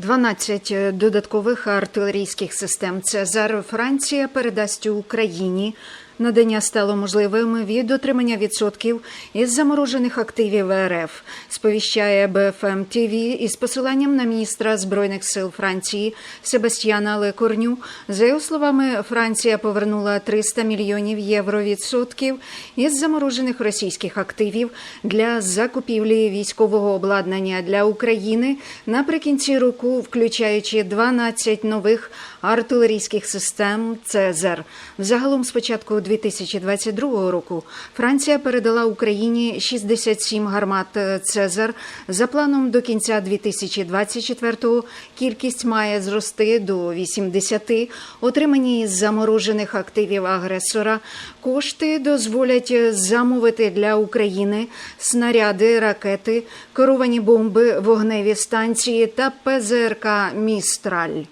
12 додаткових артилерійських систем Цезар Франція передасть Україні. Надання стало можливим від отримання відсотків із заморожених активів РФ. Сповіщає БФМ ТВ із посиланням на міністра збройних сил Франції Себастьяна Лекорню. За його словами, Франція повернула 300 мільйонів євро відсотків із заморожених російських активів для закупівлі військового обладнання для України наприкінці року, включаючи 12 нових артилерійських систем Цезар. Взагалом з початку 2022 року Франція передала Україні 67 гармат Цезар. За планом до кінця 2024-го кількість має зрости до 80. Отримані із заморожених активів агресора кошти дозволять замовити для України снаряди, ракети, керовані бомби, вогневі станції та ПЗРК Містраль.